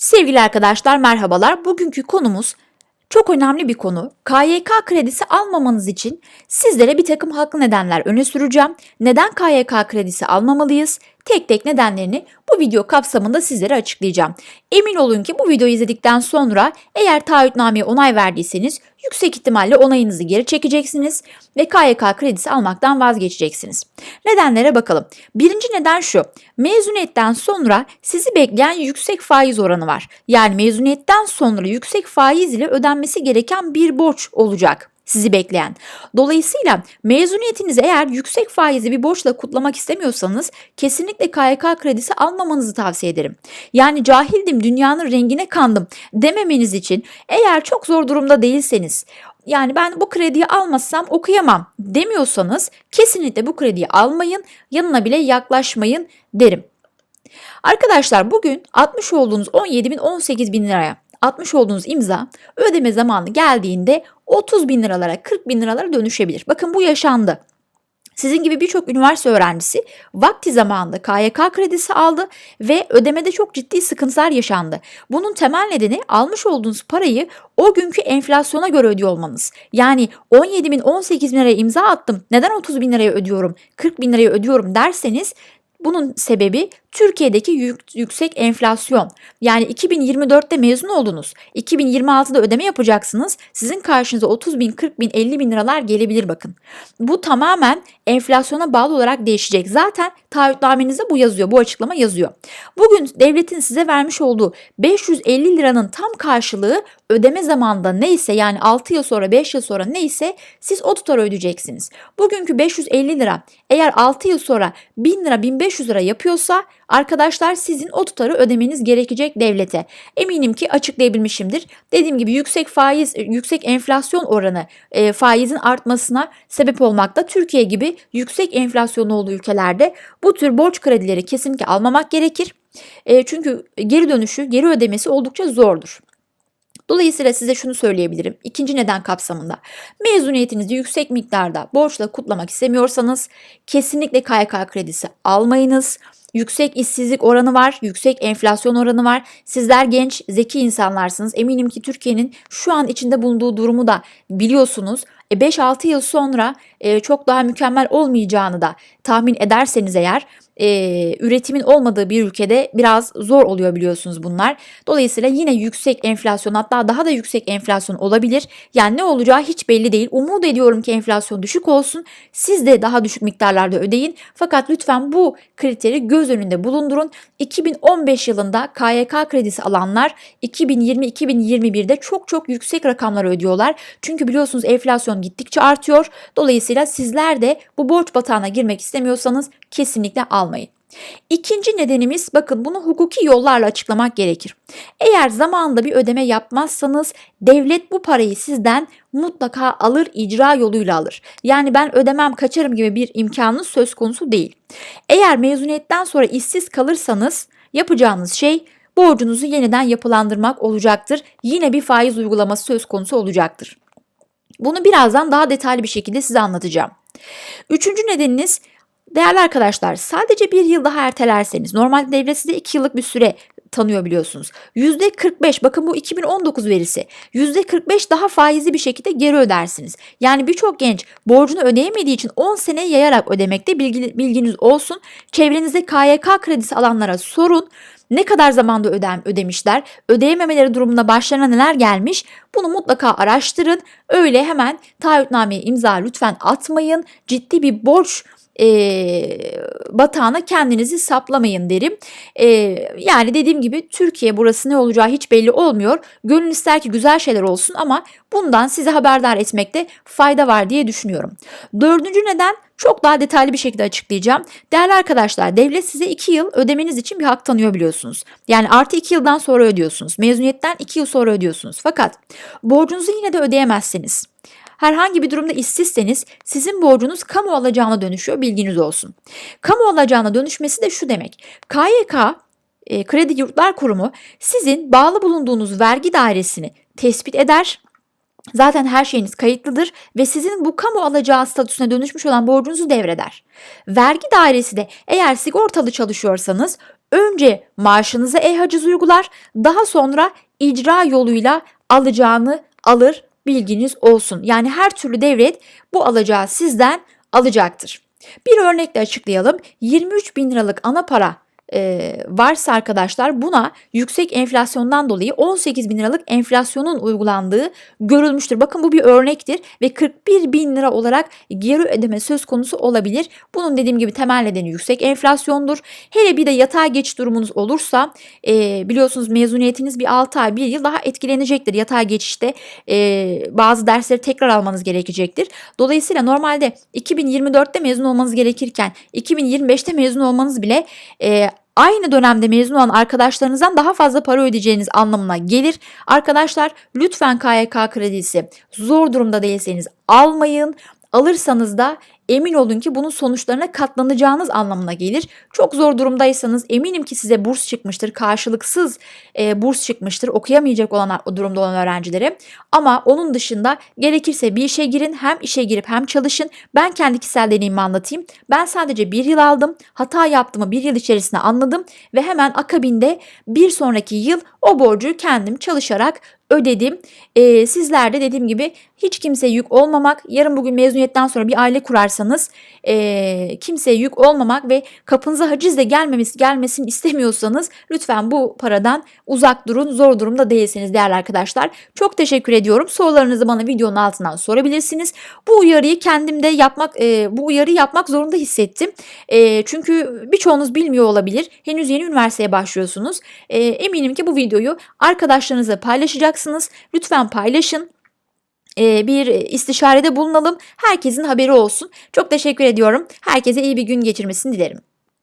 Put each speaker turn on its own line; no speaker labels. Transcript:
Sevgili arkadaşlar merhabalar. Bugünkü konumuz çok önemli bir konu. KYK kredisi almamanız için sizlere bir takım haklı nedenler öne süreceğim. Neden KYK kredisi almamalıyız? Tek tek nedenlerini bu video kapsamında sizlere açıklayacağım. Emin olun ki bu videoyu izledikten sonra eğer taahhütnameye onay verdiyseniz yüksek ihtimalle onayınızı geri çekeceksiniz ve KYK kredisi almaktan vazgeçeceksiniz. Nedenlere bakalım. Birinci neden şu. Mezuniyetten sonra sizi bekleyen yüksek faiz oranı var. Yani mezuniyetten sonra yüksek faiz ile ödenmesi gereken bir borç olacak sizi bekleyen. Dolayısıyla mezuniyetinizi eğer yüksek faizli bir borçla kutlamak istemiyorsanız kesinlikle KYK kredisi almamanızı tavsiye ederim. Yani cahildim dünyanın rengine kandım dememeniz için eğer çok zor durumda değilseniz yani ben bu krediyi almazsam okuyamam demiyorsanız kesinlikle bu krediyi almayın, yanına bile yaklaşmayın derim. Arkadaşlar bugün 60 olduğunuz 17 bin 18 bin liraya atmış olduğunuz imza ödeme zamanı geldiğinde 30 bin liralara 40 bin liralara dönüşebilir. Bakın bu yaşandı. Sizin gibi birçok üniversite öğrencisi vakti zamanında KYK kredisi aldı ve ödemede çok ciddi sıkıntılar yaşandı. Bunun temel nedeni almış olduğunuz parayı o günkü enflasyona göre ödüyor olmanız. Yani 17 bin 18 bin liraya imza attım neden 30 bin liraya ödüyorum 40 bin liraya ödüyorum derseniz bunun sebebi Türkiye'deki yük, yüksek enflasyon. Yani 2024'te mezun oldunuz. 2026'da ödeme yapacaksınız. Sizin karşınıza 30 bin, 40 bin, 50 bin liralar gelebilir bakın. Bu tamamen enflasyona bağlı olarak değişecek. Zaten taahhütnamenizde bu yazıyor, bu açıklama yazıyor. Bugün devletin size vermiş olduğu 550 liranın tam karşılığı ödeme zamanında neyse yani 6 yıl sonra 5 yıl sonra neyse siz o tutarı ödeyeceksiniz. Bugünkü 550 lira eğer 6 yıl sonra 1000 lira 1500 lira yapıyorsa Arkadaşlar sizin o tutarı ödemeniz gerekecek devlete. Eminim ki açıklayabilmişimdir. Dediğim gibi yüksek faiz, yüksek enflasyon oranı e, faizin artmasına sebep olmakta. Türkiye gibi yüksek enflasyon olduğu ülkelerde bu tür borç kredileri kesinlikle almamak gerekir. E, çünkü geri dönüşü, geri ödemesi oldukça zordur. Dolayısıyla size şunu söyleyebilirim. İkinci neden kapsamında. Mezuniyetinizi yüksek miktarda borçla kutlamak istemiyorsanız kesinlikle KYK kredisi almayınız. Yüksek işsizlik oranı var, yüksek enflasyon oranı var. Sizler genç, zeki insanlarsınız. Eminim ki Türkiye'nin şu an içinde bulunduğu durumu da biliyorsunuz. 5-6 e, yıl sonra e, çok daha mükemmel olmayacağını da tahmin ederseniz eğer e, üretimin olmadığı bir ülkede biraz zor oluyor biliyorsunuz bunlar. Dolayısıyla yine yüksek enflasyon hatta daha da yüksek enflasyon olabilir. Yani ne olacağı hiç belli değil. Umut ediyorum ki enflasyon düşük olsun. Siz de daha düşük miktarlarda ödeyin. Fakat lütfen bu kriteri göz önünde bulundurun. 2015 yılında KYK kredisi alanlar 2020-2021'de çok çok yüksek rakamlar ödüyorlar. Çünkü biliyorsunuz enflasyon gittikçe artıyor. Dolayısıyla sizler de bu borç batağına girmek istemiyorsanız kesinlikle almayın. İkinci nedenimiz bakın bunu hukuki yollarla açıklamak gerekir. Eğer zamanında bir ödeme yapmazsanız devlet bu parayı sizden mutlaka alır icra yoluyla alır. Yani ben ödemem kaçarım gibi bir imkanınız söz konusu değil. Eğer mezuniyetten sonra işsiz kalırsanız yapacağınız şey borcunuzu yeniden yapılandırmak olacaktır. Yine bir faiz uygulaması söz konusu olacaktır. Bunu birazdan daha detaylı bir şekilde size anlatacağım. Üçüncü nedeniniz Değerli arkadaşlar sadece bir yıl daha ertelerseniz normalde devlet size 2 yıllık bir süre tanıyor biliyorsunuz. %45 bakın bu 2019 verisi. %45 daha faizli bir şekilde geri ödersiniz. Yani birçok genç borcunu ödeyemediği için 10 sene yayarak ödemekte bilgi, bilginiz olsun. Çevrenizde KYK kredisi alanlara sorun. Ne kadar zamanda ödem ödemişler, ödeyememeleri durumunda başlarına neler gelmiş bunu mutlaka araştırın. Öyle hemen taahhütnameye imza lütfen atmayın. Ciddi bir borç e, batağına kendinizi saplamayın derim. E, yani dediğim gibi Türkiye burası ne olacağı hiç belli olmuyor. Gönül ister ki güzel şeyler olsun ama bundan size haberdar etmekte fayda var diye düşünüyorum. Dördüncü neden çok daha detaylı bir şekilde açıklayacağım. Değerli arkadaşlar devlet size 2 yıl ödemeniz için bir hak tanıyor biliyorsunuz. Yani artı 2 yıldan sonra ödüyorsunuz. Mezuniyetten 2 yıl sonra ödüyorsunuz. Fakat borcunuzu yine de ödeyemezseniz herhangi bir durumda işsizseniz sizin borcunuz kamu alacağına dönüşüyor bilginiz olsun. Kamu alacağına dönüşmesi de şu demek. KYK e, Kredi Yurtlar Kurumu sizin bağlı bulunduğunuz vergi dairesini tespit eder Zaten her şeyiniz kayıtlıdır ve sizin bu kamu alacağı statüsüne dönüşmüş olan borcunuzu devreder. Vergi dairesi de eğer sigortalı çalışıyorsanız önce maaşınıza e-haciz uygular, daha sonra icra yoluyla alacağını alır bilginiz olsun. Yani her türlü devlet bu alacağı sizden alacaktır. Bir örnekle açıklayalım. 23 bin liralık ana para e, varsa arkadaşlar buna yüksek enflasyondan dolayı 18 bin liralık enflasyonun uygulandığı görülmüştür. Bakın bu bir örnektir ve 41 bin lira olarak geri ödeme söz konusu olabilir. Bunun dediğim gibi temel nedeni yüksek enflasyondur. Hele bir de yatay geçiş durumunuz olursa e, biliyorsunuz mezuniyetiniz bir 6 ay 1 yıl daha etkilenecektir. Yatay geçişte e, bazı dersleri tekrar almanız gerekecektir. Dolayısıyla normalde 2024'te mezun olmanız gerekirken 2025'te mezun olmanız bile e, aynı dönemde mezun olan arkadaşlarınızdan daha fazla para ödeyeceğiniz anlamına gelir. Arkadaşlar lütfen KYK kredisi zor durumda değilseniz almayın. Alırsanız da emin olun ki bunun sonuçlarına katlanacağınız anlamına gelir. Çok zor durumdaysanız eminim ki size burs çıkmıştır. Karşılıksız e, burs çıkmıştır. Okuyamayacak olan o durumda olan öğrencilere. Ama onun dışında gerekirse bir işe girin. Hem işe girip hem çalışın. Ben kendi kişisel deneyimimi anlatayım. Ben sadece bir yıl aldım. Hata yaptığımı bir yıl içerisinde anladım. Ve hemen akabinde bir sonraki yıl o borcu kendim çalışarak ödedim. Ee, sizler de dediğim gibi hiç kimseye yük olmamak, yarın bugün mezuniyetten sonra bir aile kurarsanız e, kimseye yük olmamak ve kapınıza hacizle gelmemesi, gelmesini istemiyorsanız lütfen bu paradan uzak durun. Zor durumda değilseniz değerli arkadaşlar. Çok teşekkür ediyorum. Sorularınızı bana videonun altından sorabilirsiniz. Bu uyarıyı kendimde yapmak, e, bu uyarıyı yapmak zorunda hissettim. E, çünkü birçoğunuz bilmiyor olabilir. Henüz yeni üniversiteye başlıyorsunuz. E, eminim ki bu videoyu arkadaşlarınızla paylaşacaksınız. Lütfen paylaşın Ee, bir istişarede bulunalım. Herkesin haberi olsun. Çok teşekkür ediyorum. Herkese iyi bir gün geçirmesini dilerim.